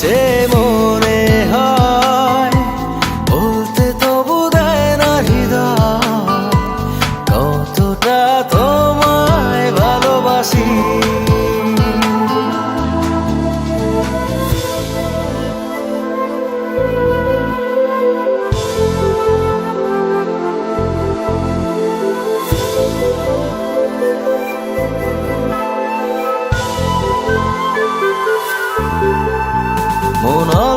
যে 我呢？